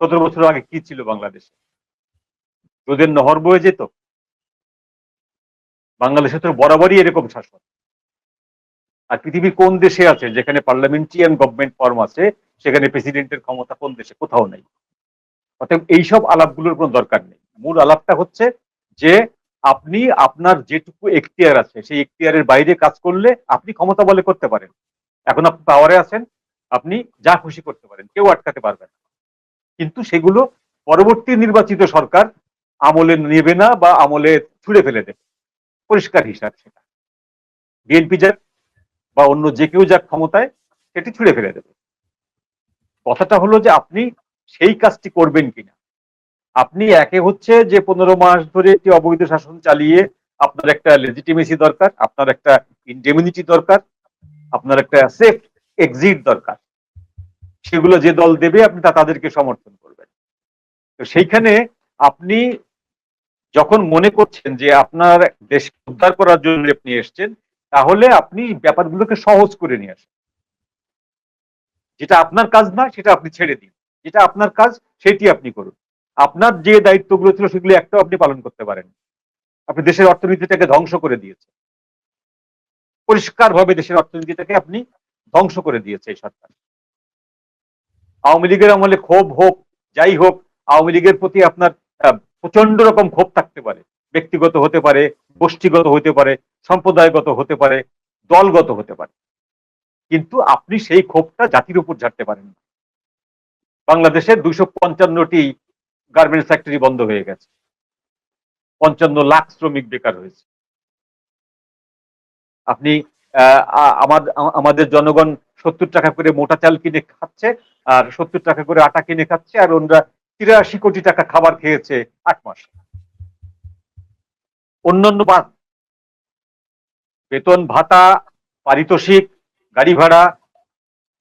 সতেরো বছর আগে কি ছিল বাংলাদেশে? রোদের নহর বয়ে যেত? বাংলাদেশে তো বরাবরই এরকম শাসন। আর পৃথিবীর কোন দেশে আছে? যেখানে পার্লামেন্টারিয়ান গভর্নমেন্ট ফর্ম আছে, সেখানে প্রেসিডেন্টের ক্ষমতা কোন দেশে? কোথাও নেই। অর্থাৎ এইসব আলাপগুলোর কোনো দরকার নেই। মূল আলাপটা হচ্ছে যে আপনি, আপনার যেটুকু এখতিয়ার আছে, সেই এখতিয়ারের বাইরে কাজ করলে আপনি ক্ষমতা বলে করতে পারেন। এখন আপনি পাওয়ারে আছেন, আপনি যা খুশি করতে পারেন। কেউ আটকাতে পারবে না। কিন্তু সেগুলো পরবর্তী নির্বাচিত সরকার আমলে নেবে না বা আমলে ছুড়ে ফেলে দেবে। পরিষ্কার হিসাব সেটা। বিএনপি যাক বা অন্য যে কেউ যাক ক্ষমতায় সেটি ছুড়ে ফেলে দেবে। কথাটা হলো যে আপনি সেই কাজটি করবেন কিনা। আপনি একে হচ্ছে যে পনেরো মাস ধরে একটি অবৈধ শাসন চালিয়ে আপনার একটা লেজিটিমেসি দরকার, আপনার একটা ইন্ডেমিনিটি দরকার, আপনার একটা সেফ এক্সিট দরকার। সেগুলো যে দল দেবে, আপনি তা তাদেরকে সমর্থন করবেন। তো সেইখানে আপনি যখন মনে করছেন যে আপনার দেশ উদ্ধার করার জন্য আপনি এসছেন, তাহলে আপনি ব্যাপারগুলোকে সহজ করে নিয়ে আসেন। যেটা আপনার কাজ না, সেটা আপনি ছেড়ে দিন। যেটা আপনার কাজ, সেটি আপনি করুন। আপনার যে দায়িত্বগুলো ছিল, সেগুলো একটাও আপনি পালন করতে পারেন। আপনি দেশের অর্থনীতিটাকে ধ্বংস করে দিয়েছেন। পরিষ্কারভাবে দেশের অর্থনীতিটাকে আপনি ধ্বংস করে দিয়েছে এই সরকার। আওয়ামী লীগের আমলে ক্ষোভ হোক, যাই হোক, আওয়ামী লীগের প্রতি আপনার প্রচণ্ড রকম ক্ষোভ থাকতে পারে। ব্যক্তিগত হতে পারে, গোষ্ঠীগত হতে পারে, সম্প্রদায়গত হতে পারে, দলগত হতে পারে। কিন্তু আপনি সেই ক্ষোভটা জাতির উপর ঝাড়তে পারেন না। বাংলাদেশের দুইশো পঞ্চান্নটি গার্মেন্টস ফ্যাক্টরি বন্ধ হয়ে গেছে। পঞ্চান্ন লাখ শ্রমিক বেকার হয়েছে। আপনি আমাদের জনগণ সত্তর টাকা করে মোটা চাল কিনে খাচ্ছে আর সত্তর টাকা করে আটা কিনে খাচ্ছে আর ওনরা তিরাশি কোটি টাকা খাবার খেয়েছে আট মাস। অন্যান্য বাদ বেতন, ভাতা, পারিতোষিক, গাড়ি ভাড়া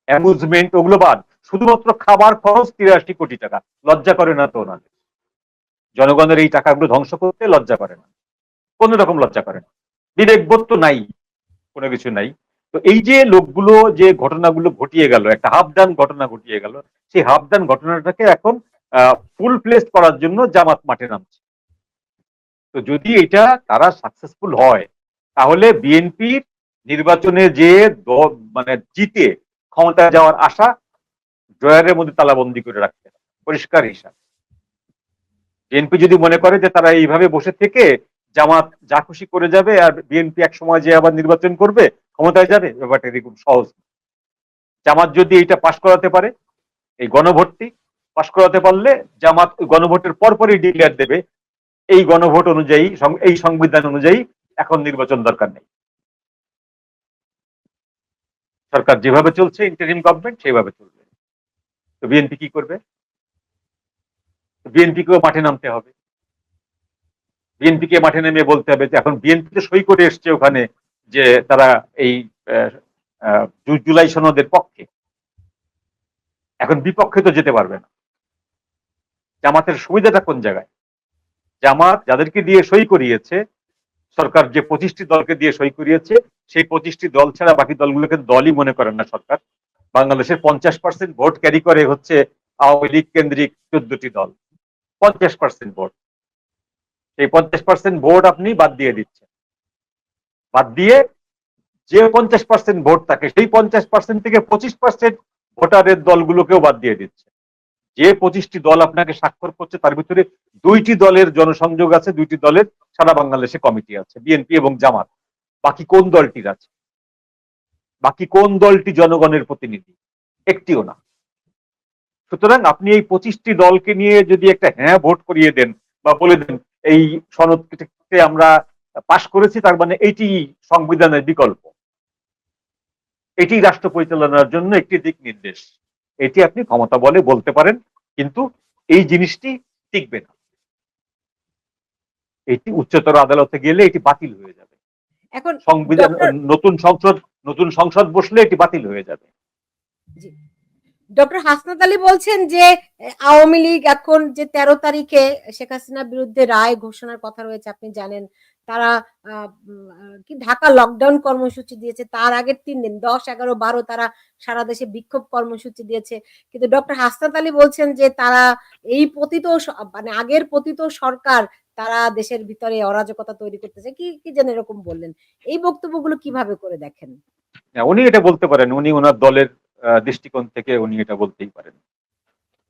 অ্যামুজমেন্ট ওগুলো বাদ। শুধুমাত্র খাবার খরচ তিরাশি কোটি টাকা। লজ্জা করে না তো ওনাদের। জনগণের এই টাকাগুলো ধ্বংস করতে লজ্জা করে না। কোন রকম লজ্জা করে না। বিবেকবোধ তো নাই। কোনো কিছু নাই। তো এই যে লোকগুলো যে ঘটনাগুলো ঘটিয়ে গেল, একটা হাফ ডান ঘটনা ঘটিয়ে গেল, সেই হাফ ডান ঘটনাটাকে এখন ফুল প্লেস করার জন্য জামাত মাঠে নামছে। তো যদি এটা তারা সাকসেসফুল হয়, তাহলে বিএনপির নির্বাচনে যে মানে জিতে ক্ষমতায় যাওয়ার আশা ড্রয়ারের মধ্যে তালাবন্দি করে রাখতে পরিষ্কার হিসাব। বিএনপি যদি মনে করে যে তারা এইভাবে বসে থেকে জামাত যা খুশি করে যাবে, আর বিএনপি এক সময় যে আবার নির্বাচন করবে ক্ষমতায় যাবে, ব্যাপারটা এরকম সহজ। জামাত যদি এইটা পাশ করাতে পারে, এই গণভোটটি পাশ করাতে পারলে জামাত গণভোটের পরপরই ডিক্লেয়ার দেবে, এই গণভোট অনুযায়ী এই সংবিধান অনুযায়ী এখন নির্বাচন দরকার নেই। সরকার যেভাবে চলছে ইন্টারিম গভর্নমেন্ট সেইভাবে চলবে। তো বিএনপি কি করবে? বিএনপিকেও মাঠে নামতে হবে। বিএনপিকে মাঠে নেমে বলতে হবে যে, এখন বিএনপি তো সই করে এসছে ওখানে। যে তারা এই জুলাই সনদের পক্ষে এখন বিপক্ষে তো যেতে পারবে না। জামাতের সুবিধাটা কোন জায়গায়? জামাত যাদেরকে দিয়ে সই করিয়েছে, সরকার যে পঁচিশটি দলকে দিয়ে সই করিয়েছে, সেই পঁচিশটি দল ছাড়া বাকি দলগুলোকে দলই মনে করেন না সরকার। বাংলাদেশের পঞ্চাশ পার্সেন্ট ভোট ক্যারি করে হচ্ছে আওয়ামী লীগ কেন্দ্রিক চোদ্দটি দল। পঞ্চাশ পার্সেন্ট ভোট। সেই পঞ্চাশ পার্সেন্ট ভোট আপনি বাদ দিয়ে দিচ্ছেন। বাদ দিয়ে যে পঞ্চাশ পার্সেন্ট ভোট থাকে, সেই পঞ্চাশ পার্সেন্ট থেকে পঁচিশ পার্সেন্ট ভোটারের দলগুলোকেও বাদ দিয়ে দিচ্ছে। যে পঁচিশটি দল আপনাকে স্বাক্ষর করছে, তার ভিতরে দুইটি দলের জনসংযোগ আছে, দুইটি দলের সারা বাংলাদেশে কমিটি আছে, বিএনপি এবং জামাত। বাকি কোন দলটির আছে? বাকি কোন দলটি জনগণের প্রতিনিধি? একটিও না। সুতরাং আপনি এই পঁচিশটি দলকে নিয়ে যদি একটা হ্যাঁ ভোট করিয়ে দেন বা বলে দেন, এই সনদকে আমরা পাশ করেছি তার মানে এটি সংবিধানের বিকল্প। এটি রাষ্ট্র পরিচালনার জন্য একটি দিক নির্দেশ। এটি আপনি ক্ষমতা বলে বলতে পারেন কিন্তু এই জিনিসটি টিকবে না। এটি উচ্চতর আদালতে গেলে এটি বাতিল হয়ে যাবে। এখন সংবিধান নতুন সংসদ নতুন সংসদ বসলে এটি বাতিল হয়ে যাবে। ডক্টর হাসনাত আলী বলছেন যে আওয়ামী লীগ এখন যে তেরো তারিখে শেখ হাসিনার বিরুদ্ধে রায় ঘোষণার কথা রয়েছে আপনি জানেন। তারা কি ঢাকা লকডাউন কর্মসূচি দিয়েছে তার আগের তিন দিন দশ এগারো বারো তারা সারা দেশে বিক্ষোভ কর্মসূচি দিয়েছে। কিন্তু ডক্টর হাসনাত আলী বলছেন যে তারা এই পতিত মানে আগের পতিত সরকার তারা দেশের ভিতরে অরাজকতা তৈরি করতেছে। কি কি যেন এরকম বললেন। এই বক্তব্যগুলো কীভাবে করে দেখেন? হ্যাঁ, উনি এটা বলতে পারেন। উনি ওনার দলের দৃষ্টিকোণ থেকে উনি এটা বলতেই পারেন।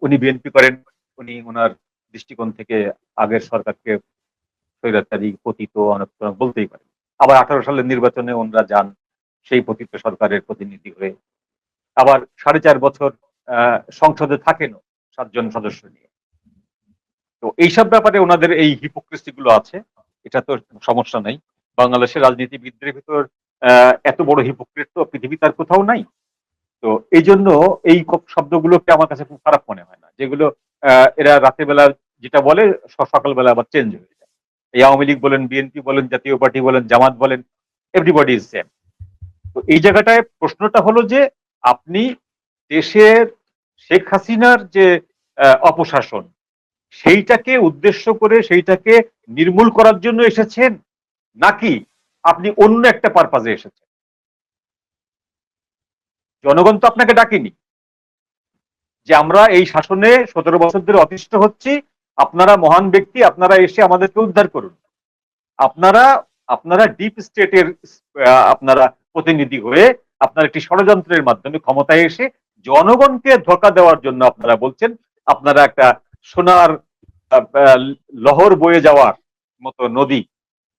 উনি বিএনপি করেন উনি ওনার দৃষ্টিকোণ থেকে আগের সরকারকে স্বৈরাচারী, পতিত অনেক বলতেই পারে। আবার আঠারো সালের নির্বাচনে ওনারা যান সেই পতিত সরকারের প্রতিনিধি হয়ে। আবার সাড়ে চার বছর সংসদে থাকেনও সাতজন সদস্য নিয়ে। তো এইসব ব্যাপারে ওনাদের এই হিপোক্রেসি গুলো আছে, এটা তো সমস্যা নাই। বাংলাদেশের রাজনীতিবিদদের ভিতর এত বড় হিপোক্রেট তো পৃথিবীতে আর কোথাও নাই। তো এই জন্য এই শব্দগুলোকে আমার কাছে খুব খারাপ মনে হয় না। যেগুলো এরা রাতের বেলা যেটা বলে সকালবেলা আবার চেঞ্জ হয়ে এই আওয়ামী লীগ বলেন, বিএনপি বলেন, জাতীয় পার্টি বলেন, জামাত বলেন এভরিবডি ইজ সেম তো এই জায়গাটায় প্রশ্নটা হলো যে আপনি দেশের শেখ হাসিনার যে অপশাসন, সেইটাকে উদ্দেশ্য করে সেইটাকে নির্মূল করার জন্য এসেছেন? নাকি আপনি অন্য একটা পারপাজে এসেছেন? জনগণ তো আপনাকে ডাকেনি যে আমরা এই শাসনে সতেরো বছর ধরে অতিষ্ঠ হচ্ছি আপনারা মহান ব্যক্তি, আপনারা এসে আমাদেরকে উদ্ধার করুন। আপনারা আপনারা ডিপ স্টেটের আপনারা প্রতিনিধি হয়ে আপনারা একটি ষড়যন্ত্রের মাধ্যমে ক্ষমতায় এসে জনগণকে ধোকা দেওয়ার জন্য আপনারা বলছেন, আপনারা একটা সোনার লহর বয়ে যাওয়ার মতো নদী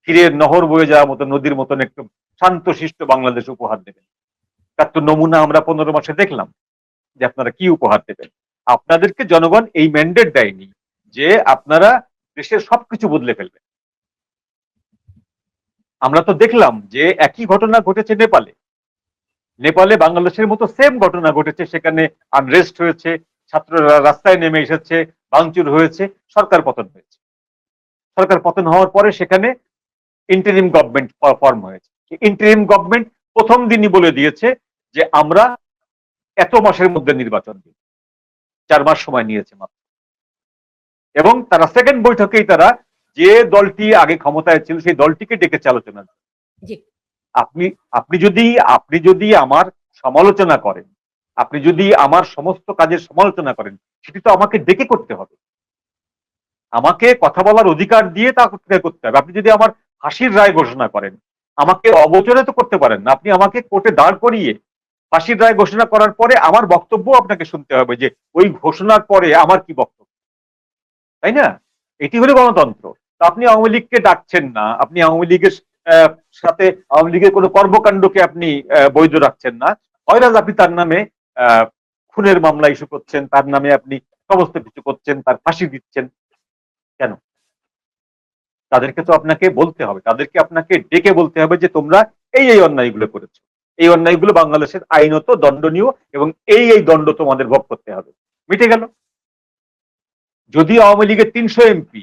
ক্ষীরের নহর বয়ে যাওয়ার মতো নদীর মতন একটু শান্তশিষ্ট বাংলাদেশ উপহার দেবেন। তার তো নমুনা আমরা পনেরো মাসে দেখলাম যে আপনারা কি উপহার দেবেন। আপনাদেরকে জনগণ এই ম্যান্ডেট দেয়নি। যে আপনারা দেশের সবকিছু বদলে ফেলবেন। আমরা তো দেখলাম যে একই ঘটনা ঘটেছে নেপালে। নেপালে বাংলাদেশের মতো সেম ঘটনা ঘটেছে, সেখানে আনরেস্ট হয়েছে, ছাত্ররা রাস্তায় নেমে এসেছে, ভাঙচুর হয়েছে, সরকার পতন হয়েছে। সরকার পতন হওয়ার পরে সেখানে ইন্টারিম গভর্নমেন্ট ফর্ম হয়েছে। ইন্টারিম গভর্নমেন্ট প্রথম দিনই বলে দিয়েছে যে আমরা এত মাসের মধ্যে নির্বাচন দিব। চার মাস সময় নিয়েছে মাত্র। এবং তারা সেকেন্ড বৈঠকেই তারা যে দলটি আগে ক্ষমতায় ছিল সেই দলটিকে ডেকেছে আলোচনা আপনি আপনি যদি আপনি যদি আমার সমালোচনা করেন আপনি যদি আমার সমস্ত কাজের সমালোচনা করেন সেটি তো আমাকে ডেকে করতে হবে। আমাকে কথা বলার অধিকার দিয়ে তা করতে করতে হবে। আপনি যদি আমার ফাঁসির রায় ঘোষণা করেন আমাকে অবচরে তো করতে পারেন না আপনি আমাকে কোর্টে দাঁড় করিয়ে ফাঁসির রায় ঘোষণা করার পরে আমার বক্তব্য আপনাকে শুনতে হবে যে ওই ঘোষণার পরে আমার কি বক্তব্য? তাই না? এটি হলো গণতন্ত্র। আপনি আওয়ামী লীগকে ডাকছেন না, আপনি আওয়ামী লীগের সাথে আওয়ামী লীগের কোনো কর্মকাণ্ডকে আপনি বৈধ রাখছেন না। হয়রাজ আপনি তার নামে খুনের মামলা ইস্যু করছেন, তার নামে আপনি সমস্ত কিছু করছেন, তার ফাঁসি দিচ্ছেন। কেন? তাদেরকে তো আপনাকে বলতে হবে, তাদেরকে আপনাকে ডেকে বলতে হবে যে তোমরা এই এই অন্যায়গুলো করেছ। এই অন্যায়গুলো বাংলাদেশের আইনত দণ্ডনীয় এবং এই এই দণ্ড তোমাদের ভোগ করতে হবে। মিটে গেল? যদি আওয়ামী লীগের তিনশো এমপি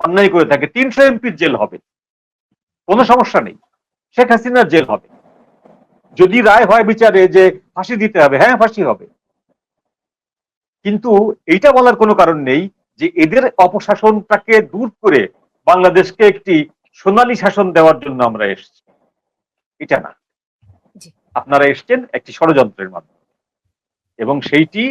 অন্যায় করে থাকে তিনশো এমপির জেল হবে। কোনো সমস্যা নেই। শেখ হাসিনার জেল হবে। যদি রায় হয় বিচারে যে ফাঁসি দিতে হবে হ্যাঁ ফাঁসি হবে। কিন্তু এইটা বলার কোনো কারণ নেই যে এদের অপশাসনটাকে দূর করে বাংলাদেশকে একটি সোনালী শাসন দেওয়ার জন্য আমরা এসেছি। এটা না। আপনারা এসছেন একটি ষড়যন্ত্রের মাধ্যমে। এবং সেইটি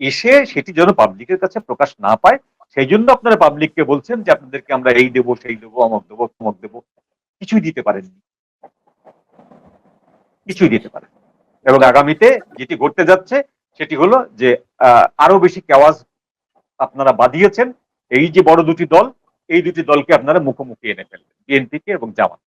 এসে সেটি যেন পাবলিকের কাছে প্রকাশ না পায়, সেই জন্য আপনারা পাবলিককে বলছেন যে আপনাদেরকে আমরা এই দেবো, সেই দেবো, অমক দেবো, তমক দেবো। কিছুই দিতে পারেননি। কিছুই দিতে পারেন এবং আগামীতে যেটি ঘটতে যাচ্ছে, সেটি হলো যে আরও বেশি কেওয়াজ আপনারা বাদিয়েছেন এই যে বড় দুটি দল, এই দুটি দলকে আপনারা মুখোমুখি এনে ফেলবেন, বিএনপিকে এবং জামাত।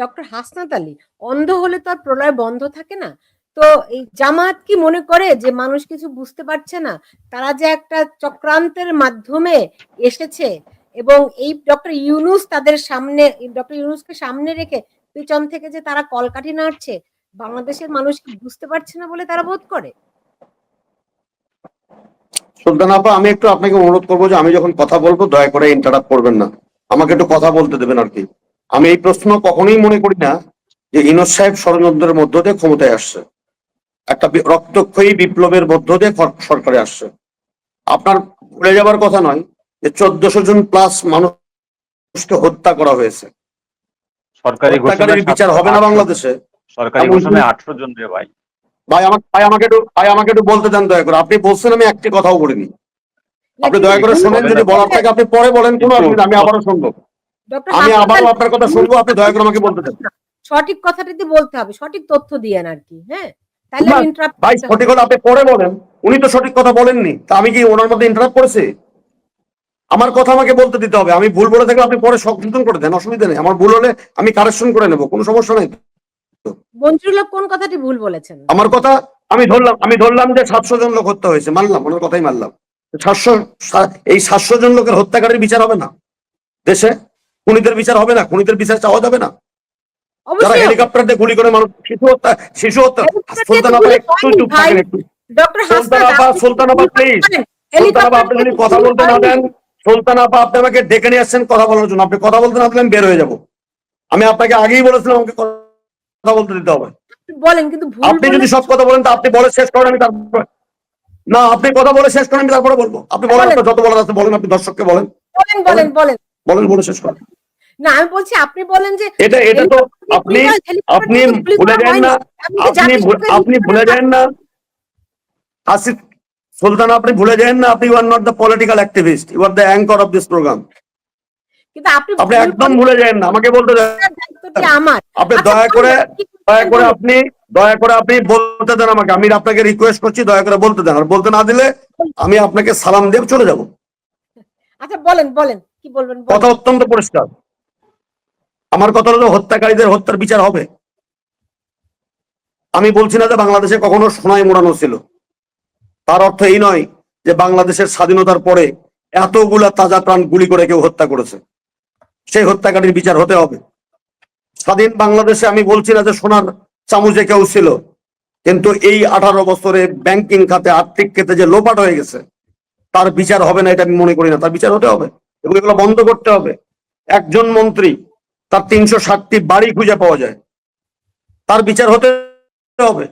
ডক্টর হাসনাত আলী, অন্ধ হলে তো আর প্রলয় বন্ধ থাকে না? তো এই জামাত কি মনে করে যে মানুষ কিছু বুঝতে পারছে না? তারা যে একটা চক্রান্তের মাধ্যমে এসেছে এবং এই ডক্টর ইউনুস তাদের সামনে ডক্টর ইউনুসকে সামনে রেখে পিছন থেকে যে তারা কলকাঠি নাড়ছে, বাংলাদেশের মানুষ কি বুঝতে পারছে না বলে তারা বোধ করে? সুলতান আপা, আমি একটু আপনাকে অনুরোধ করব যে আমি যখন কথা বলব, দয়া করে ইন্টারাপ্ট করবেন না। আমাকে একটু কথা বলতে দেবেন আর কি। আমি এই প্রশ্ন কখনোই মনে করি না যে ইনোজ সাহেব ষড়যন্ত্রের মধ্য দিয়ে ক্ষমতায় আসছে। একটা রক্তক্ষয়ী বিপ্লবের মধ্য দিয়ে সরকারে আসছে। আপনার ভুলে যাবার কথা নয় যে চোদ্দশো জন প্লাস মানুষকে হত্যা করা হয়েছে। সরকারি বিচার হবে না বাংলাদেশে। সরকারি ঘোষণায় আটশো জন রে ভাই। ভাই আমাকে ভাই আমাকে একটু ভাই আমাকে একটু বলতে দেন দয়া করে। আপনি বলছেন আমি একটি কথাও বলিনি। আপনি দয়া করে শোনেন যদি বলার থাকে আপনি পরে বলেন কোনো অসুবিধা আমি আবারও শুনব। আমি আবারও আপনার কথা শুনব আপনি দয়া করে আমাকে বলতে দেন সঠিক কথাটাতে বলতে হবে সঠিক তথ্য দিয়েন আর কি হ্যাঁ? ভাই। সঠিক হলে আপনি পরে বলেন। উনি তো সঠিক কথা বলেননি। তা আমি কি ওনার মধ্যে ইন্টারাপ্ট করেছি? আমার কথা আমাকে বলতে দিতে হবে। আমি ভুল বলে থাকলে আপনি পরে সংশোধন করে দেন অসুবিধা নেই। আমার ভুল হলে আমি কারেকশন করে নেব কোনো সমস্যা নেই মঞ্জুরুল্লাহ কোন কথাটি ভুল বলেছেন? আমার কথা আমি ধরলাম আমি ধরলাম যে সাতশো জন লোক হত্যা হয়েছে মানলাম ওনার কথাই মানলাম। সাতশো এই সাতশো জন লোকের হত্যাকারীর বিচার হবে না? দেশে খুনিদের বিচার হবে না? খুনিদের বিচার চাওয়া যাবে না? হেলিকপ্টার দিয়ে গুলি করে মানুষ শিশু হত্যা শিশু হত্যা। সুলতান একটু চুপ থাকেন একটু। সুলতান আপা আপা প্লিজ সুলতান আপা আপনি যদি কথা বলতে না দেন সুলতান আপা আপনি আমাকে ডেকে নিয়ে আসছেন কথা বলার জন্য। আপনি কথা বলতে না দিলে আমি বের হয়ে যাব। আমি আপনাকে আগেই বলেছিলাম আমাকে কথা বলতে দিতে হবে। বলেন কিন্তু আপনি যদি সব কথা বলেন তো আপনি বলে শেষ করেন আমি তারপর না আপনি কথা বলে শেষ করেন আমি তারপরে বলব। আপনি বলেন বলেন। যত বলার আছে বলেন আপনি দর্শককে বলেন বলেন বলেন বলেন। বলেন বলে শেষ করেন। না আমি বলছি আপনি বলেন যে এটা এটা তো আপনি আপনি ভুলে যান না আপনি আপনি ভুল- যান না। আসিফ সুলতান আপনি ভুলে যান না আপনি you are not the political activist you are the anchor of this program কিন্তু আপনি আপনি একদম ভুলে যান না আমাকে বলতে দেন। আমার। আপনি আচ্ছা, দয়া করে দয়া করে আপনি দয়া করে আপনি বলতে দেন আমাকে আমি আপনাকে রিকোয়েস্ট করছি দয়া করে বলতে দেন। আর বলতে না দিলে আমি আপনাকে সালাম দিয়ে চলে যাব। আচ্ছা বলেন বলেন কি বলবেন কথা অত্যন্ত পরিষ্কার। আমার কথা হলো হত্যাকারীদের হত্যার বিচার হবে। আমি বলছি না যে বাংলাদেশে কখনো সোনায় মোড়ানো ছিল। তার অর্থ এই নয় যে বাংলাদেশের স্বাধীনতার পরে এতগুলা তাজা প্রাণ গুলি করে কেউ হত্যা করেছে। সেই হত্যাকারীর বিচার হতে হবে। স্বাধীন বাংলাদেশে আমি বলছি না যে সোনার চামচে কেউ ছিল, কিন্তু এই আঠারো বছরে ব্যাংকিং খাতে আর্থিক ক্ষেত্রে যে লোপাট হয়ে গেছে, তার বিচার হবে না এটা আমি মনে করি না। তার বিচার হতে হবে এবং এগুলো বন্ধ করতে হবে। একজন মন্ত্রী তার তিনশো ষাটটি বাড়ি খুঁজে পাওয়া যায়। তার বিচার হতে হবে।